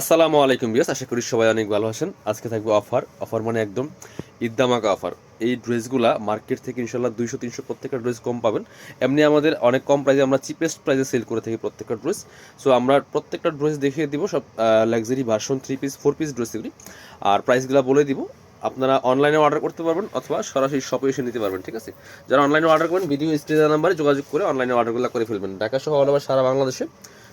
আসসালামু আলাইকুম বিয়াস আশা করি সবাই অনেক ভালো আছেন। আজকে থাকবে অফার। অফার মানে একদম ঈদদামাকা অফার। এই ড্রেসগুলা মার্কেট থেকে ইনশাল্লাহ দুইশো, তিনশো প্রত্যেকটা ড্রেস কম পাবেন। এমনি আমাদের অনেক কম প্রাইসে আমরা চিপেস্ট প্রাইসে সেল করে থাকি প্রত্যেকটা ড্রেস। সো আমরা প্রত্যেকটা ড্রেস দেখিয়ে দিব, সব luxury version three piece four piece dress এগুলি। আর প্রাইসগুলো বলে দিব, আপনারা অনলাইনে অর্ডার করতে পারবেন অথবা সরাসরি শপে এসে নিতে পারবেন, ঠিক আছে? যারা অনলাইনে অর্ডার করবেন ভিডিও স্ক্রিনের নাম্বারে যোগাযোগ করে অনলাইনে অর্ডারগুলো করে ফেলবেন। ঢাকা সহ অল সারা বাংলাদেশে।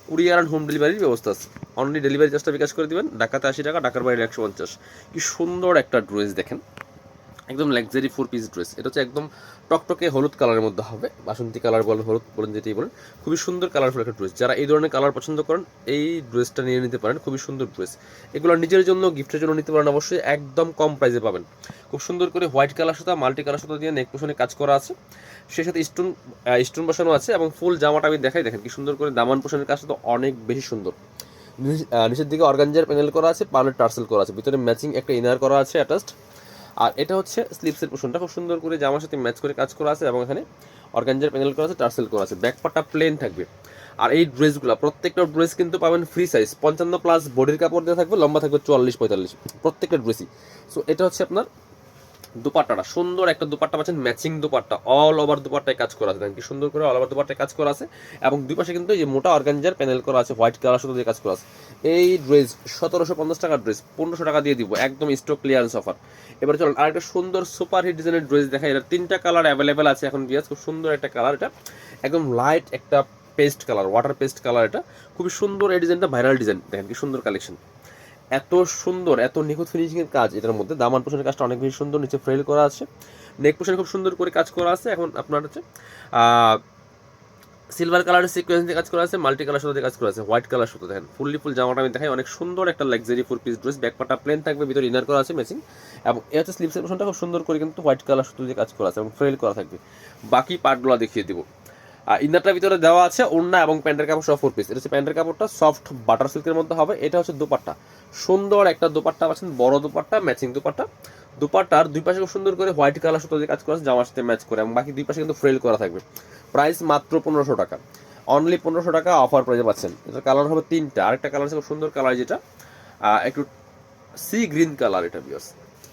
কুরিয়ার অ্যান্ড হোম ডেলিভারির ব্যবস্থা আছে। অনলি ডেলিভারি চার্জটা বিকাশ করে দেবেন। ঢাকাতে আশি টাকা, ঢাকার বাইরে একশো পঞ্চাশ। কি সুন্দর একটা ড্রেস দেখেন। একদম লাক্সারি ফোর পিস ড্রেস এটা হচ্ছে একদম টকটকে হলুদ কালারের মধ্যে হবে। বাসন্তী কালার বলেন হলুদ বলেন, যেটাই বলেন। খুবই সুন্দর কালারফুল একটা ড্রেস যারা এই ধরনের কালার পছন্দ করেন, এই ড্রেসটা নিয়ে নিতে পারেন। খুবই সুন্দর ড্রেস এগুলো নিজের জন্য গিফটের জন্য নিতে পারেন। অবশ্যই একদম কম প্রাইসে পাবেন। খুব সুন্দর করে হোয়াইট কালার সাথে মাল্টি কালার সাথে দিয়ে নেক কাজ করা আছে। সেই সাথে স্টোন স্টোন বসানো আছে এবং ফুল জামাটা আমি দেখাই। দেখেন কি সুন্দর করে দামান পোশনের কাজটা তো অনেক বেশি সুন্দর। নিচের দিকে অর্গানজার প্যানেল করা আছে পার্লের টার্সেল করা আছে। ভিতরে ম্যাচিং একটা ইনার করা আছে অ্যাটাচড আর এটা হচ্ছে স্লিপসের পোশনটা খুব সুন্দর করে জামার সাথে ম্যাচ করে কাজ করা আছে এবং এখানে অর্গানজার প্যানেল করা আছে টার্সেল করা আছে। ব্যাক প্লেন থাকবে। আর এই ড্রেসগুলো প্রত্যেকটা ড্রেস কিন্তু পাবেন ফ্রি সাইজ পঞ্চান্ন প্লাস বডির কাপড় দেওয়া থাকবে, লম্বা থাকবে চুয়াল্লিশ, পঁয়তাল্লিশ। প্রত্যেকটা ড্রেসই সো এটা হচ্ছে আপনার দুপাট্টাটা, সুন্দর একটা দুপাট্টা পাচ্ছেন ম্যাচিং দুপাট্টা অল ওভার দুপাট্টায় কাজ করা আছে। দেখেন কি সুন্দর করে অল ওভার দুপাট্টায় কাজ করা আছে। এবং দুই পাশে কিন্তু যে মোটা অর্গানজার প্যানেল করা আছে হোয়াইট কালার সাথে দিয়ে কাজ করা আছে। এই ড্রেস সতেরোশো পঞ্চাশ টাকার ড্রেস পনেরোশো টাকা দিয়ে দিব, একদম স্টক ক্লিয়ারেন্স অফার এবার চলুন আর একটা সুন্দর সুপার হিট ডিজাইনের ড্রেস দেখা এটা তিনটা কালার অ্যাভেলেবেল আছে এখন বিয়াস খুব সুন্দর একটা কালার এটা। একদম লাইট একটা paste colour water paste colour এটা। খুবই সুন্দর এই ডিজাইনটা ভাইরাল ডিজাইন দেখেন কি সুন্দর কালেকশন এত সুন্দর, এত নিখুঁত ফিনিশিং এর কাজ এটার মধ্যে। দামান পোষণের কাজটা অনেক বেশি সুন্দর, নিচে ফ্রেল করা আছে। নেক পোষণে খুব সুন্দর করে কাজ করা আছে। এখন আপনার হচ্ছে সিলভার কালারের সিকোয়েন্স দিয়ে কাজ করা আছে মাল্টি কালার সাথে কাজ করা আছে হোয়াইট কালার সাথে দেখেন। ফুললি ফুল জামাটা আমি দেখাই, অনেক সুন্দর একটা luxury full piece dress back পাটা প্লেন থাকবে, ভিতরে ইনার করা আছে ম্যাচিং এবং এ হচ্ছে স্লিপসের পোষণটা খুব সুন্দর করে কিন্তু হোয়াইট কালার সাথে দিয়ে কাজ করা আছে এবং ফ্রেল করা থাকবে। বাকি পার্টগুলো দেখিয়ে দিব। ইনারটার ভিতরে দেওয়া আছে ওড়না এবং প্যান্টের কাপড় সহ ফোর পিস এটা হচ্ছে প্যান্টের কাপড়টা সফট বাটার সিল্কের মধ্যে হবে। এটা হচ্ছে দুপাট্টা। সুন্দর একটা দুপাট্টা পাচ্ছেন, বড় দুপাট্টা ম্যাচিং দুপাট্টা। দুপাট্টার দুই পাশে খুব সুন্দর করে হোয়াইট কালার সুতো দিয়ে কাজ করা আছে, জামার সাথে ম্যাচ করে, এবং বাকি দুই পাশে কিন্তু ফ্রেল করা থাকবে। প্রাইস মাত্র পনেরোশো টাকা। অনলি পনেরোশো টাকা অফার প্রাইসে পাচ্ছেন। এটার কালার হবে তিনটা। আরেকটা কালার আছে খুব সুন্দর কালার যেটা একটু সি গ্রিন কালার এটা বিয়ার্স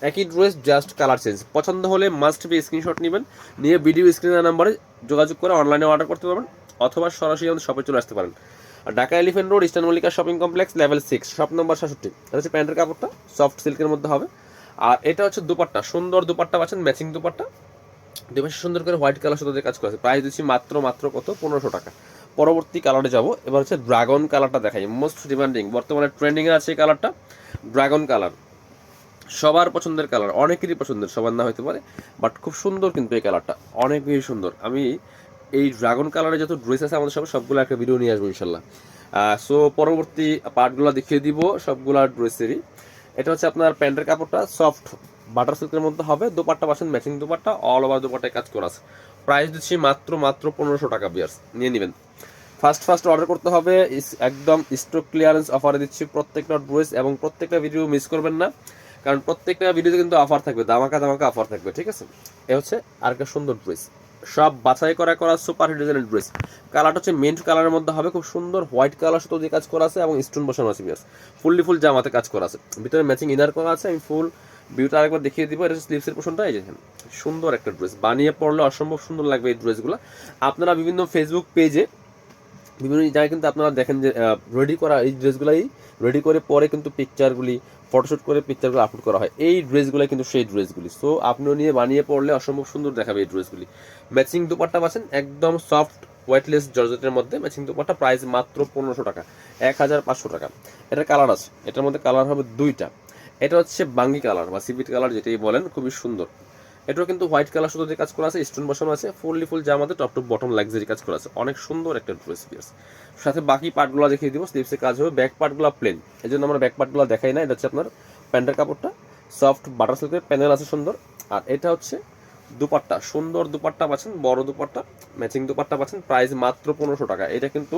একই ড্রেস জাস্ট কালার চেঞ্জ পছন্দ হলে মাস্ট বি স্ক্রিনশট নেবেন, নিয়ে ভিডিও স্ক্রিনের নাম্বারে যোগাযোগ করে অনলাইনে অর্ডার করতে পারবেন, অথবা সরাসরি আমাদের শপে চলে আসতে পারেন। আর Dhaka Elephant Road Eastern Mallika shopping complex level six shop number সাতষট্টি এটা হচ্ছে প্যান্টের কাপড়টা সফট সিল্কের মধ্যে হবে। আর এটা হচ্ছে দুপাট্টা, সুন্দর দুপাট্টা পাচ্ছেন ম্যাচিং দুপাট্টা। দুই পাশে সুন্দর করে হোয়াইট কালার সাথে কাজ করা আছে। প্রাইস দিচ্ছি মাত্র মাত্র কত? পনেরোশো টাকা। পরবর্তী কালারে যাব। এবার হচ্ছে ড্রাগন কালারটা দেখাই। মোস্ট ডিমান্ডিং বর্তমানে ট্রেন্ডিংয়ে আছে এই কালারটা ড্রাগন কালার সবার পছন্দের কালার অনেকেরই পছন্দের, সবার না হতে পারে বাট খুব সুন্দর কিন্তু এই কালারটা অনেক বেশি সুন্দর। আমি এই ড্রাগন কালারে যত ড্রেস আছে আমাদের সব, সবগুলো একটা ভিডিও নিয়ে আসব ইনশাল্লাহ। সো পরবর্তী পার্টগুলো দেখিয়ে দিব সবগুলা ড্রেসেরই এটা হচ্ছে আপনার প্যান্টের কাপড়টা সফট বাটার সিল্কের মধ্যে হবে, দুপাট্টা পাচ্ছেন ম্যাচিং দুপাট্টা অল ওভার দুপাট্টায় কাজ করা আছে। প্রাইস দিচ্ছি মাত্র মাত্র পনেরোশো টাকা বিয়ার্স নিয়ে নেবেন। ফার্স্ট ফার্স্ট অর্ডার করতে হবে একদম স্টক ক্লিয়ারেন্স অফারে দিচ্ছি প্রত্যেকটা ড্রেস এবং প্রত্যেকটা ভিডিও মিস করবেন না। কারণ প্রত্যেকটা ভিডিওতে কিন্তু অফার থাকবে দামাকা দামাকা অফার থাকবে, ঠিক আছে? এ হচ্ছে আর একটা সুন্দর ড্রেস সব বাছাই করা করা সুপার হিট ডিজাইনের ড্রেস কালারটা হচ্ছে মেন্ট কালারের মধ্যে হবে, খুব সুন্দর হোয়াইট কালার সাথে দিয়ে কাজ করা আছে এবং স্টোন বসানো আছে বিয়াস ফুললি ফুল জামাতে কাজ করা আছে। ভিতরে ম্যাচিং ইনার করা আছে, আমি ফুল ভিউটা আরেকবার দেখিয়ে দিব, এটা স্লিপসের পোশনটা এই যে সুন্দর একটা ড্রেস বানিয়ে পড়লে অসম্ভব সুন্দর লাগবে এই ড্রেসগুলো আপনারা বিভিন্ন ফেসবুক পেজে বিভিন্ন জায়গায় কিন্তু আপনারা দেখেন যে রেডি করা এই ড্রেসগুলাই রেডি করে পরে কিন্তু পিকচারগুলি ফটোশ্যুট করে পিকচারগুলো আপলোড করা হয়। এই ড্রেসগুলো কিন্তু সেই ড্রেসগুলি। সো আপনিও নিয়ে বানিয়ে পড়লে অসম্ভব সুন্দর দেখাবে এই ড্রেসগুলি। ম্যাচিং দুপাট্টা পাচ্ছেন একদম সফট হোয়াইটলেস জর্জেটের মধ্যে। ম্যাচিং দুপাট্টা প্রাইস মাত্র পনেরোশো টাকা এক হাজার পাঁচশো টাকা। এটার কালার আছে। এটার মধ্যে কালার হবে দুইটা। এটা হচ্ছে বাঙ্গি কালার বা সিভিট কালার যেটাই বলেন, খুবই সুন্দর। এটাও কিন্তু হোয়াইট কালার শুধু দিয়ে কাজ করা আছে, স্টোন বসানো আছে, ফুললি ফুল জামাতে টপ টু বটম লাক্সারি কাজ করা আছে। অনেক সুন্দর একটা ড্রেস পিয়ার্স সাথে বাকি পার্টগুলো দেখিয়ে দিব স্লিপসে কাজ হবে, ব্যাক পার্টগুলো প্লেন এই জন্য আমরা ব্যাক পার্টগুলো দেখাই না, এটা হচ্ছে আপনার প্যান্টের কাপড়টা। সফট বাটার সিল্কের প্যানেল আছে সুন্দর। আর এটা হচ্ছে দুপাট্টা, সুন্দর দুপাট্টা পাচ্ছেন, বড় দুপাট্টা ম্যাচিং দুপাট্টা পাচ্ছেন প্রাইস মাত্র পনেরোশো টাকা। এটা কিন্তু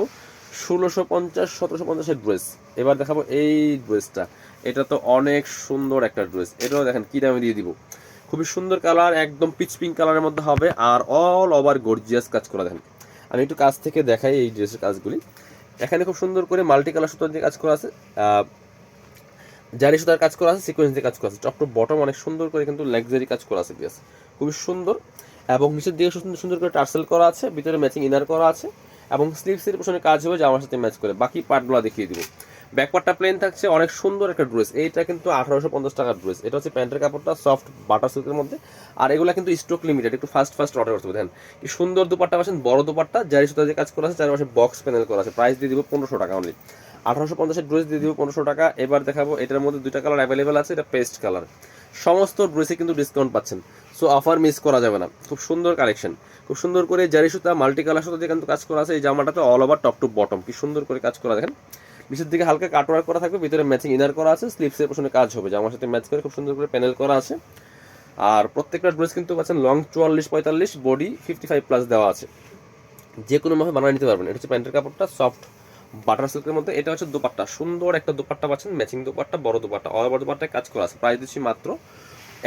ষোলোশো পঞ্চাশ, সতেরোশো পঞ্চাশের ড্রেস এবার দেখাবো এই ড্রেসটা এটা তো অনেক সুন্দর একটা ড্রেস এটাও দেখেন কি দামে দিয়ে দিব। খুবই সুন্দর কালার, একদম পিচ পিঙ্ক কালারের মধ্যে হবে আর অল ওভার গর্জিয়াস কাজ করা দেখেন। আমি একটু কাছ থেকে দেখাই এই ড্রেসের কাজগুলি। এখানে খুব সুন্দর করে মাল্টি কালার সুতো দিয়ে কাজ করা আছে জারি সুতার কাজ করা আছে সিকোয়েন্স দিয়ে কাজ করা আছে। টপ টু বটম অনেক সুন্দর করে কিন্তু লাক্সারি কাজ করা আছে পিয়াস খুবই সুন্দর এবং নিচের দিকে সুন্দর সুন্দর করে টার্সেল করা আছে, ভিতরে ম্যাচিং ইনার করা আছে এবং স্লিভসের পেছনে কাজ হবে, জামার সাথে ম্যাচ করে। বাকি পার্টগুলো দেখিয়ে দিব। ব্যাকপার্টটা প্লেন থাকছে, অনেক সুন্দর একটা ড্রেস এইটা কিন্তু আঠারোশো পঞ্চাশ টাকার ড্রেস এটা হচ্ছে প্যান্টের কাপড়টা সফট বাটার সিল্কের মধ্যে। আর এগুলো কিন্তু স্টক লিমিটেড একটু ফার্স্ট ফার্স্ট অর্ডার করতে দেখেন, কি সুন্দর দুপাট্টা পাচ্ছেন, বড় দুপাট্টা, জারি সুতা দিয়ে কাজ করা আছে, চারপাশে বক্স প্যানেল করা আছে। প্রাইস দিয়ে দিব পনেরোশো টাকা অনলি আঠারোশো পঞ্চাশের ড্রেস দিয়ে দিব পনেরোশো টাকা। এবার দেখাবো, এটার মধ্যে দুইটা কালার অ্যাভেলেবেল আছে, এটা পেস্ট কালার সমস্ত ড্রেসে কিন্তু ডিসকাউন্ট পাচ্ছেন। সো অফার মিস করা যাবে না। খুব সুন্দর কালেকশন খুব সুন্দর করে জারি সুতা মাল্টি কালার সুতা দিয়ে কিন্তু কাজ করা আছে। এই জামাটাতে all over top to bottom কি সুন্দর করে কাজ করা, দেখেন। নিচের দিকে হালকা কাটওয়ার্ক করা থাকবে, ভিতরে ম্যাচিং ইনার করা আছে স্লিপসের পেছনে কাজ হবে। জামার সাথে ম্যাচ করে খুব সুন্দর করে প্যানেল করা আছে। আর প্রত্যেকটা ড্রেস কিন্তু পাচ্ছেন লং চুয়াল্লিশ, পঁয়তাল্লিশ বডি ফিফটি ফাইভ প্লাস দেওয়া আছে। যে কোনো ভাবে বানিয়ে নিতে পারবেন। এটা হচ্ছে প্যান্টের কাপড়টা সফট বাটার সিল্কের মধ্যে। এটা হচ্ছে দুপাট্টা। সুন্দর একটা দুপাট্টা পাচ্ছেন ম্যাচিং দুপাট্টা, বড় দুপাট্টা। অল ওভার দুপাট্টায় কাজ করা আছে। প্রাইস দিচ্ছি মাত্র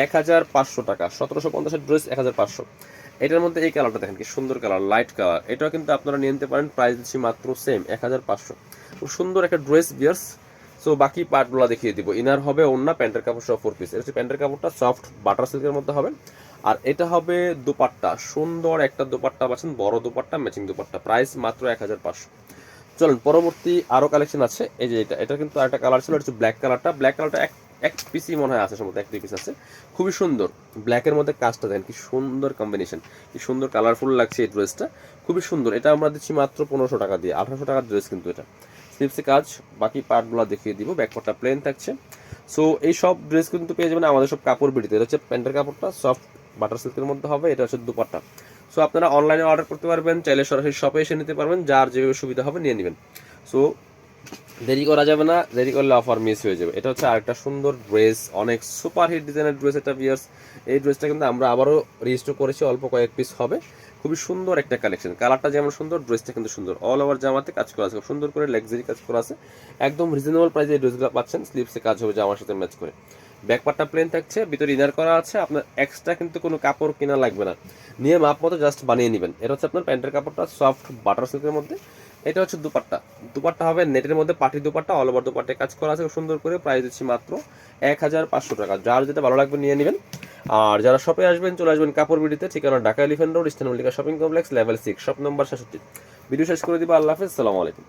এক হাজার পাঁচশো টাকা। সতেরোশো পঞ্চাশের ড্রেস এক হাজার পাঁচশো। এটার মধ্যে এই কালারটা দেখেন, কি সুন্দর কালার লাইট কালার এটাও কিন্তু আপনারা নিয়ে নিতে পারেন প্রাইস দিচ্ছি মাত্র সেম এক হাজার পাঁচশো। খুব সুন্দর একটা ড্রেস বিয়ার্স সো বাকি পার্টগুলো দেখিয়ে দিব। ইনার হবে অন্য প্যান্টের কাপড় সহ ফোর পিস এটা প্যান্টের কাপড়টা সফট বাটার সিল্কের মধ্যে হবে। আর এটা হবে দুপাট্টা। সুন্দর একটা দুপাট্টা পাচ্ছেন, বড় দুপাট্টা ম্যাচিং দুপাট্টা। প্রাইস মাত্র এক হাজার পাঁচশো। চলুন, পরবর্তী আরও কালেকশন আছে। এই যে এটা এটা কিন্তু একটা কালার ছিল, এটা হচ্ছে ব্ল্যাক কালারটা ব্ল্যাক কালারটা এক এক পিসই মনে হয় আছে সম্ভবত, এক দুই পিস আছে। খুবই সুন্দর। ব্ল্যাকের মধ্যে কাজটা দেন কি সুন্দর কম্বিনেশন কি সুন্দর কালারফুল লাগছে এই ড্রেসটা খুবই সুন্দর। এটা আমরা দিচ্ছি মাত্র পনেরোশো টাকা দিয়ে, আঠারোশো টাকার ড্রেস কিন্তু এটা। স্লিপসে কাজ, বাকি পার্টগুলো দেখিয়ে দিব ব্যাকপার্টটা প্লেন থাকছে। সো এই সব ড্রেস কিন্তু পেয়ে যাবেন আমাদের সব কাপড় বিড়িতে। এটা হচ্ছে প্যান্টের কাপড়টা সফট বাটার সিল্কের মধ্যে হবে, এটা হচ্ছে দুপাট্টা। সো আপনারা অনলাইনে অর্ডার করতে পারবেন, চাইলে সরাসরি শপে এসে নিতে পারবেন, যার যেভাবে সুবিধা হবে নিয়ে নেবেন। সো দেরি করা যাবে না, দেরি করলে অফার মিস হয়ে যাবে। এটা হচ্ছে আরেকটা সুন্দর ড্রেস অনেক সুপার হিট ডিজাইনের ড্রেস এটা বিয়ার্স এই ড্রেসটা কিন্তু আমরা আবারও রেজিস্টার করেছি, অল্প কয়েক পিস হবে। খুবই সুন্দর একটা কালেকশন কালারটা যেমন সুন্দর ড্রেসটা কিন্তু সুন্দর। অল ওভার জামাতে কাজ করা আছে সুন্দর করে লাক্সারি কাজ করা আছে। একদম রিজনেবল প্রাইসে এই ড্রেসগুলো পাচ্ছেন স্লিপসে কাজ হবে জামার সাথে ম্যাচ করে। ব্যাক পার্টটা প্লেন থাকছে, ভিতরে ইনার করা আছে। আপনার এক্সট্রা কিন্তু কোনো কাপড় কেনা লাগবে না। নিয়ে মাপ মতো জাস্ট বানিয়ে নেবেন। এটা হচ্ছে আপনার প্যান্টের কাপড়টা সফট বাটার সিল্কের মধ্যে। এটা হচ্ছে দুপাট্টা। দুপাট্টা হবে নেটের মধ্যে পাটি দুপাট্টা অল ওভার দুপাট্টায় কাজ করা আছে সুন্দর করে। প্রাইস দিচ্ছি মাত্র এক হাজার পাঁচশো টাকা। যার যেটা ভালো লাগবে নিয়ে নেবেন। আর যারা শপে আসবেন, চলে আসবেন কাপড় বিডিতে ঠিকানা Dhaka Elephant Road, Eastern Mallika shopping complex level six shop number সাতষট্টি ভিডিও শেষ করে দিবা, আল্লাহ হাফিজ, সালামু আলাইকুম।